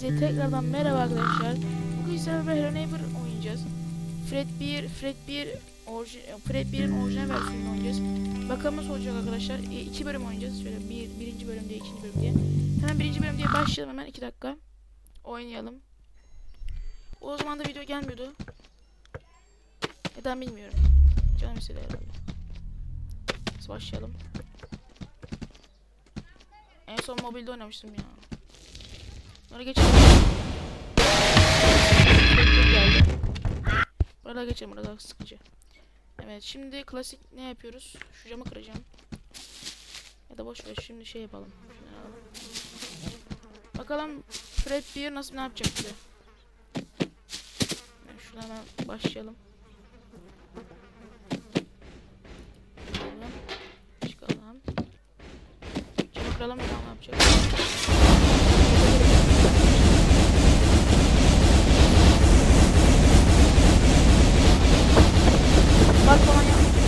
Hepinize tekrardan merhaba arkadaşlar. Bugün sizlerle Hello Neighbor oynayacağız. Fred 1, Fred 1, orji, Fred 1'in orijinal versiyonunu oynayacağız. Bakalım nasıl olacak arkadaşlar. E, iki bölüm oynayacağız. Şöyle bir, birinci bölüm diye, ikinci bölüm diye. Hemen birinci bölüm diye başlayalım hemen iki dakika. Oynayalım. O zaman da video gelmiyordu. Neden bilmiyorum. Canım istedi herhalde. Biz başlayalım. En son mobilde oynamıştım ya. Bunları geçelim. Burada geçelim burada sıkıcı. Evet şimdi klasik ne yapıyoruz? Şu camı kıracağım. Ya da boş ver şimdi şey yapalım. Bakalım Fred 1 nasıl ne yapacak bize? Yani şuradan hemen başlayalım. Çıkalım. Çıkalım. Camı kıralım bakalım ne yapacak. Bak falan yapmayacak.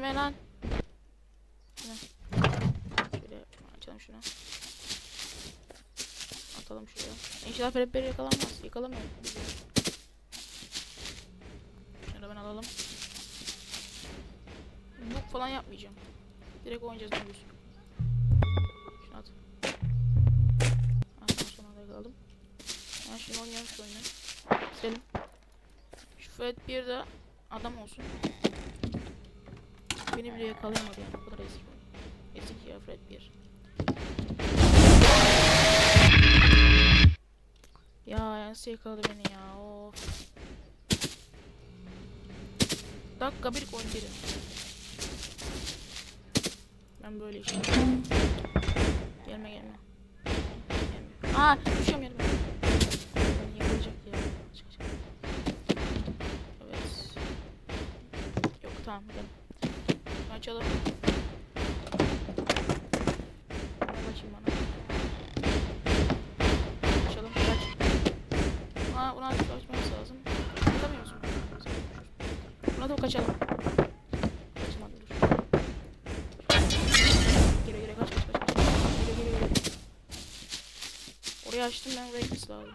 Gelme lan. Şöyle açalım şunu. Atalım şuraya. İnşallah Fredbear yakalanmaz. Yakalamıyor. Da ben alalım. Buk falan yapmayacağım. Direkt oynayacağız diyorsun? Şunu at. Attan sonra da yakaladım. Ben şimdi oynayalım şu oyunu. Bitirelim. Şu Fred bir de adam olsun. Beni bile yakalayamadı yani o kadar ezik. Ezik ya Fred 1. Ya nasıl yakaladı beni ya of. Dakika bir gol derim. Ben böyle işte. Gelme gelme. Gelme. Aa düşüyorum yerime. Yakalayacak ya. Çıkacak. Evet. Yok tamam gidelim. Açalım. Bana bakayım bana. Açalım. Kaç. Aa bunu açıp açmamız lazım. Açamıyor musun? Buna da kaçalım. Orayı açtım ben oraya gitmesi lazım.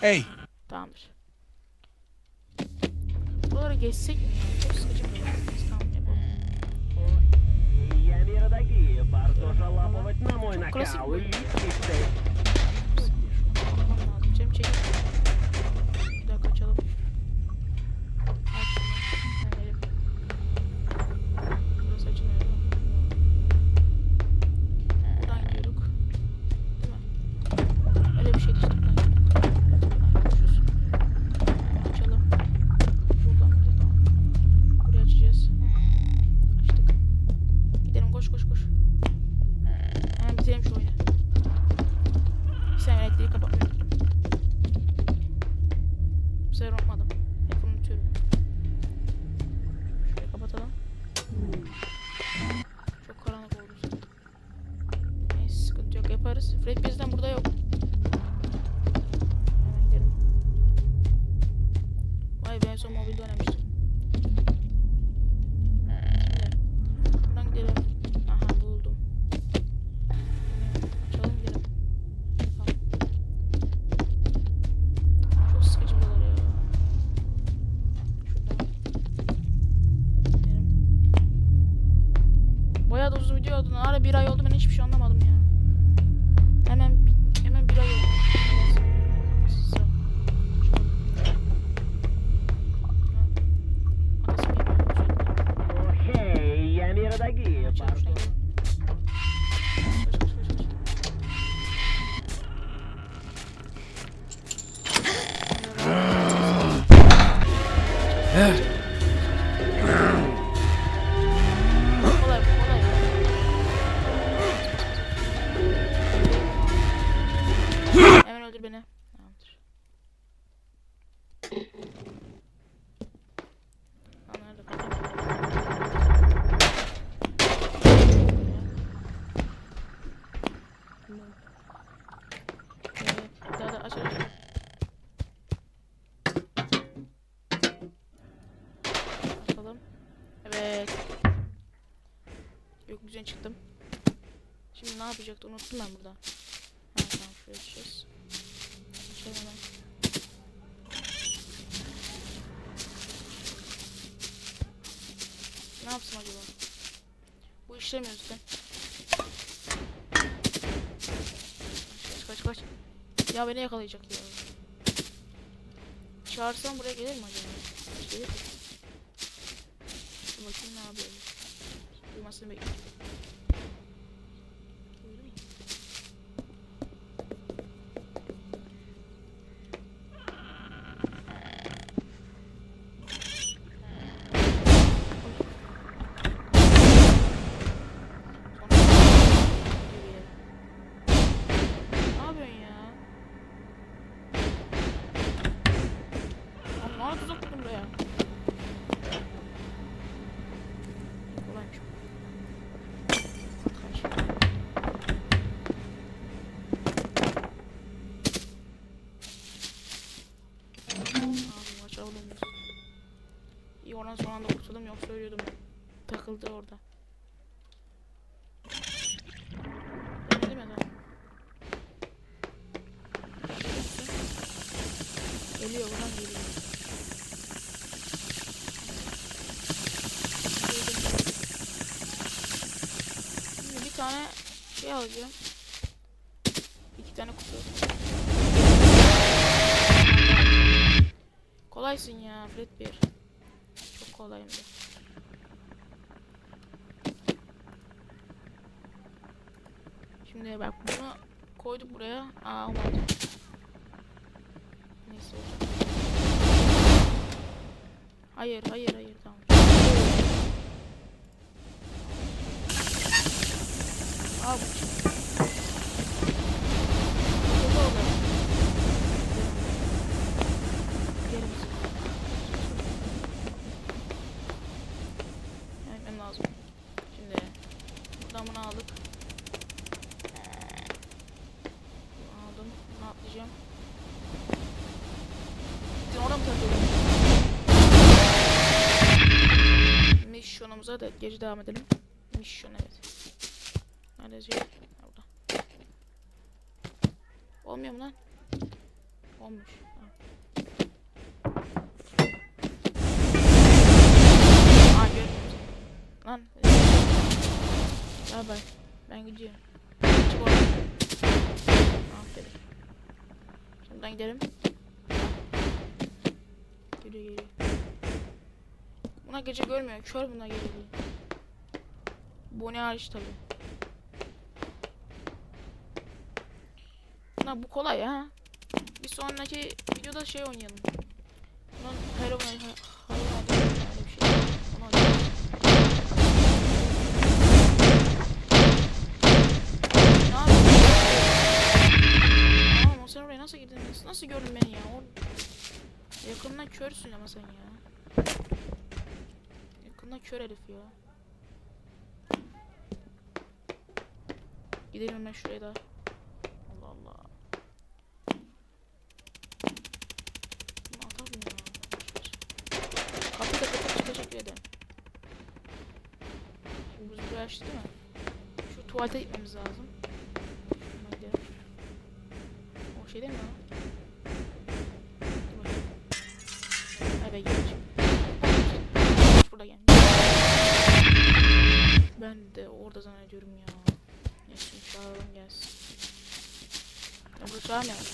Hey, Tamamdır. Buraları geçsek mi? дорогие, Бартоша лапывать на мой Классик накал. был. И Yaparız. Fred bizden burada yok. Yapacaktı unuttum ben burada. Ha tamam şuraya geçeceğiz. Açalım hemen. Ne yapsın acaba? Bu işlemiyor zaten. Kaç kaç kaç. Ya beni yakalayacak ya. Çağırsam buraya gelir mi acaba? Gelir mi? Bakayım ne yapıyor. Duymasını bekliyorum. Tuzak kurdun buraya. Kolaymış. Kaç. Abi maç alalımız. İyi oradan son anda kurtuldum yok söylüyordum. Takıldı orada. Denedim ya da. Geliyor buradan geliyor. Bir tane şey alacağım. İki tane kutu. Kolaysın ya Fred bir. Çok kolayım da. Şimdi bak bunu koyduk buraya. Aa olmadı. Neyse. Hayır hayır hayır tamam. Takıldı orada. Gidelim biz. Gelmem lazım. Şimdi buradan bunu aldık. Aldım. Bunu atlayacağım. Gidin orada mı takıldın? Mission'umuza da geri devam edelim. Mission evet. Nerede yazıyor? Ha, Burada. Mu lan? Olmuş. Aa seni. Lan. Bay bay. Ben gidiyorum. Çık oradan. Aferin. Şimdiden gidelim. Geliyor geliyor. Buna gece görmüyor. Kör buna geliyor. Bu ne hariç tabi. Buna bu kolay ha. Bir sonraki videoda şey oynayalım. Bunun şey. Aa, sen oraya nasıl girdin? Nasıl, gördün beni ya? O... Yakından körsün ama sen ya. Yakından kör herif ya. Gidelim hemen şuraya da. Allah Allah. Bunu atalım ya. Boş ver. Kapıyı da kapatıp teşekkür ederim. Şimdi biz burayı açtık değil mi? Şu tuvalete gitmemiz lazım. Hemen gidelim. O şey değil mi bakayım. Eve geleceğim. Burada gelmiş. Ben de orada zannediyorum ya. Neyse çağıralım gelsin. Ya bu çağırmayalım.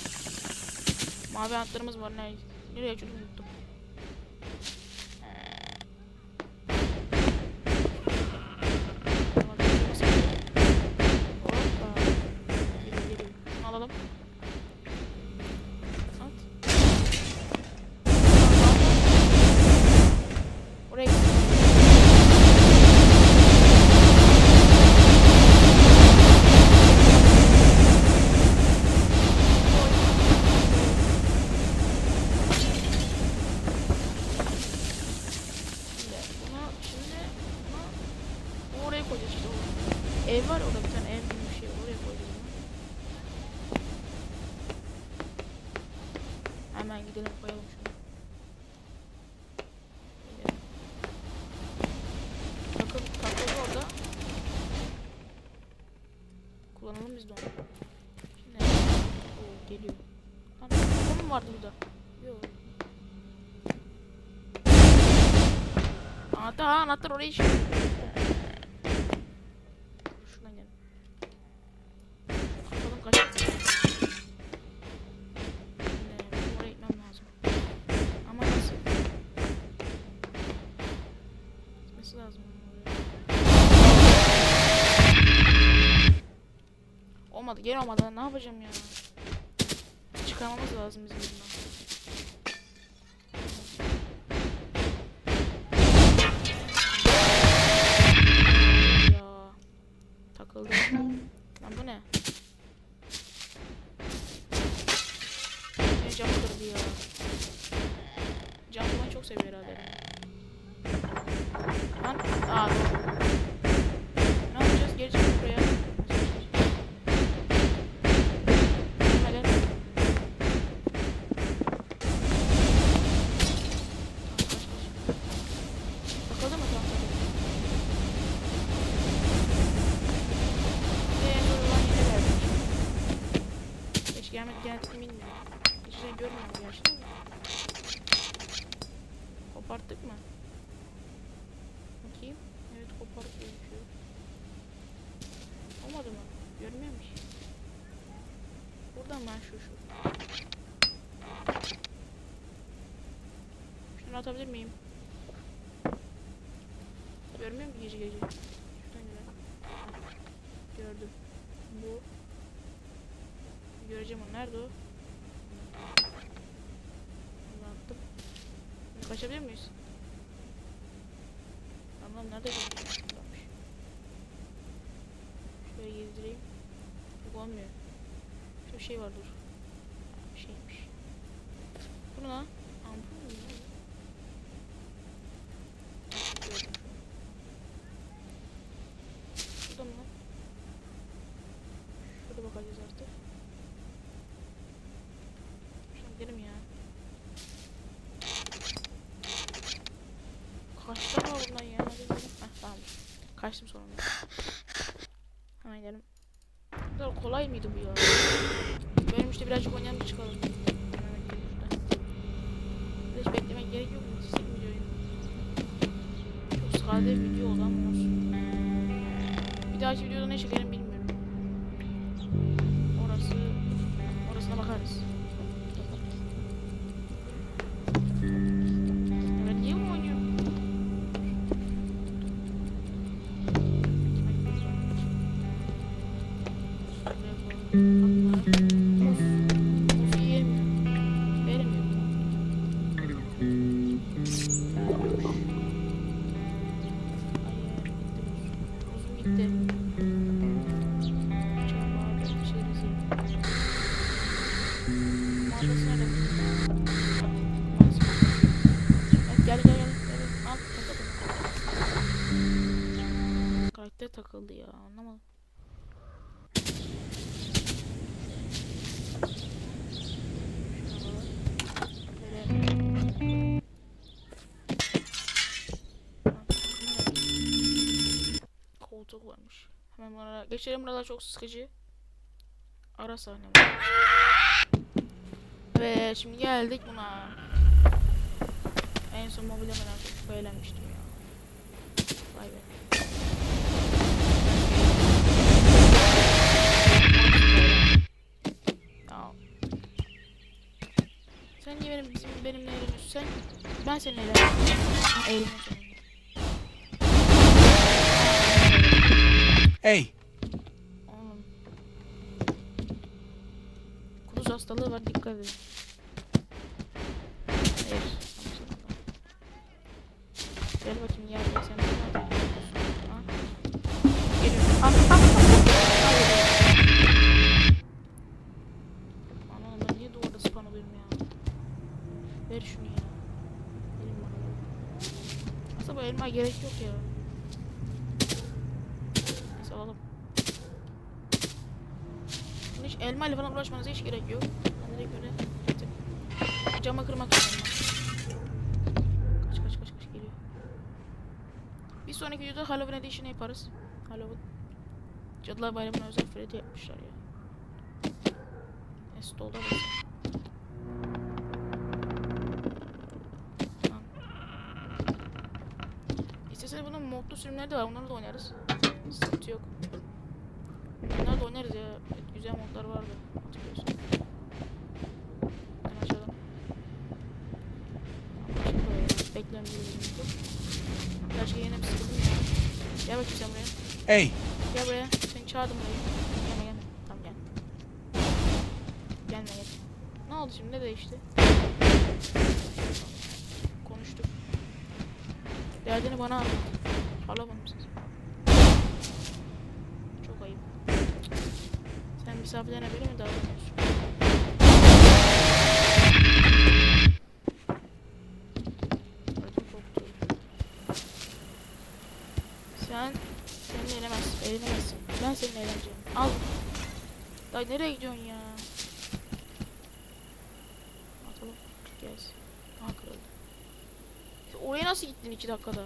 Mavi antlarımız var. Nereye, nereye açıyordum unuttum. Geliyor. Lan kapı mı vardı burada? Yok. Anahtar, ha, anahtar oraya işi. Şuradan gel. Bakalım kaç. Şimdi benim oraya gitmem lazım. Ama nasıl? Gitmesi lazım. onun oraya. Olmadı, geri olmadı. Ne yapacağım ya? Çıkarmamız lazım bizim atabilir miyim? Görmüyorum ki gece gece. Şuradan gidelim. Gördüm. Bu. Göreceğim onu. Nerede o? Bunu attım. Bunu kaçabilir miyiz? Anlam nerede? Buradaymış. Şöyle gezdireyim. Yok olmuyor. Şöyle bir şey var dur. Bir şeymiş. Bu ne lan? Ampul mü? Ne? Ha, gördüm şu an. Şurada mı lan? Şurada bakacağız artık. Şuna gidelim ya. Kaçta var bundan ya? Heh tamam. Kaçtım sonunda. Hemen gidelim. Bu kadar kolay mıydı bu ya? Benim işte birazcık oynayalım çıkalım. Hiç beklemek gerek yok? Çizdik videoyu. Çok sade bir video ama olsun. Bir dahaki videoda ne çekerim bilmiyorum. Mm-hmm. Hemen bunlara geçelim buralar çok sıkıcı. Ara sahne. Ve şimdi geldik buna. En son mobilya merak çok beğenmiştim ya. Vay be. Sen niye benim bizim benimle eğleniyorsun? Sen ben seninle eğleniyorum. Eğleniyorum Hey, Oğlum. Kuduz hastalığı var dikkat edin. Hiç elma ile falan uğraşmanıza hiç gerek yok. Ben direkt öyle yaptım. Cama kırmak istiyorum. Kaç kaç kaç kaç geliyor. Bir sonraki videoda Halloween Edition yaparız. Halloween. Cadılar Bayramı'na özel Freddy yapmışlar ya. Bak. Tamam. İsteseniz bunun modlu sürümleri de var. Onları da oynarız. Sıkıntı yok. Oynarız ya. Güzel modlar vardı. Hatırlıyorsun. Hemen açalım. Beklemiyoruz. Gerçi yine bir sıkıldım ya. Gel bakayım sen buraya. Hey, Gel buraya. Seni çağırdım buraya. Gelme gelme. Tamam gel. Gelme gel. Ne oldu şimdi? Ne değişti? Konuştuk. Derdini bana anlat. Ağlamadım siz. Çok Misafirlerine böyle mi davranıyorsun? Sen seni eğlenemez, eğlenemezsin. Ben seni eğleneceğim. Al. Dayı nereye gidiyorsun ya? Atalım. Gelsin. Aha kırıldı. Oraya nasıl gittin iki dakikada?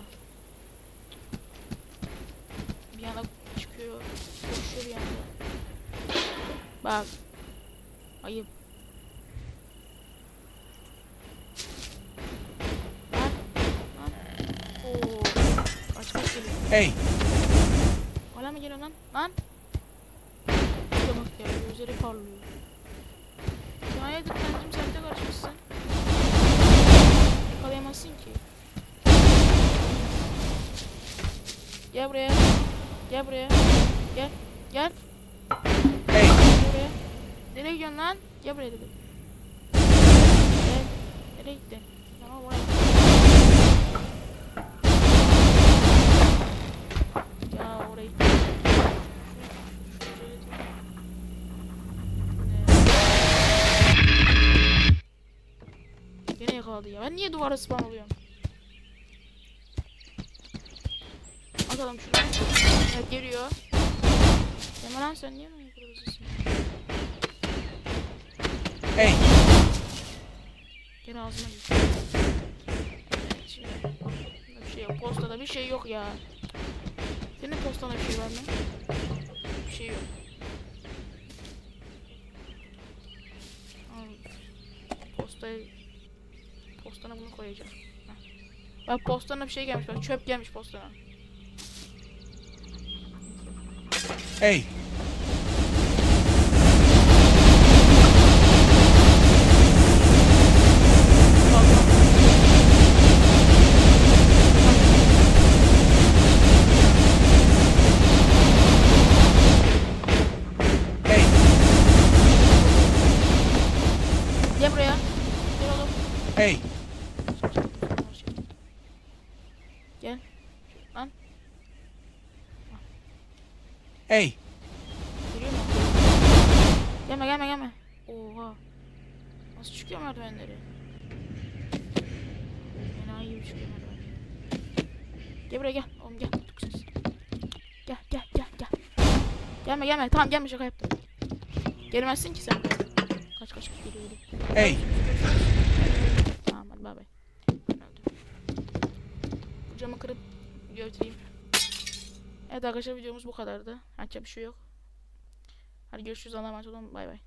Bir yana çıkıyor. Koşuyor bir yanda. Bak. Ayıp. Hey, Hala mı geliyor lan? Lan! Bak ya gözleri parlıyor. Hayırdır kancım sen de karışmışsın. Yakalayamazsın ki. Gel buraya. Gel buraya. Gel. Gel. Nereye gidiyorsun lan? Gel buraya dedim. Gel. Nereye gittin? Tamam buraya. Ya orayı. Gene yakaladı ya. Ben niye duvara spawn oluyorum? Atalım şunu. Evet geliyor. Deme lan sen niye mi hey, Gene ağzıma gitti. Evet şimdi. Bir şey yok. Postada bir şey yok ya. Senin postana bir şey var mı? Bir şey yok. Postaya postana bunu koyacağım. Heh. Bak postana bir şey gelmiş bak çöp gelmiş postana. hey, Gel buraya. Gel oğlum. hey, Gel. Lan. hey, Geliyor mu? Gelme gelme gelme. Oha. Nasıl çıkıyor merdivenleri? Enayi gibi çıkıyor merdivenleri. Gel buraya gel. Oğlum gel. Gel gel gel gel. Gelme gelme. Tamam gelme şaka yaptım. Gelmezsin ki sen. Kaç kaç geliyor geliyor. hey. Tamam hadi bay bay. Bu camı kırıp götüreyim. Evet arkadaşlar videomuz bu kadardı. Yapacak bir şey yok. Hadi görüşürüz. Allah'a emanet olun. Bay bay.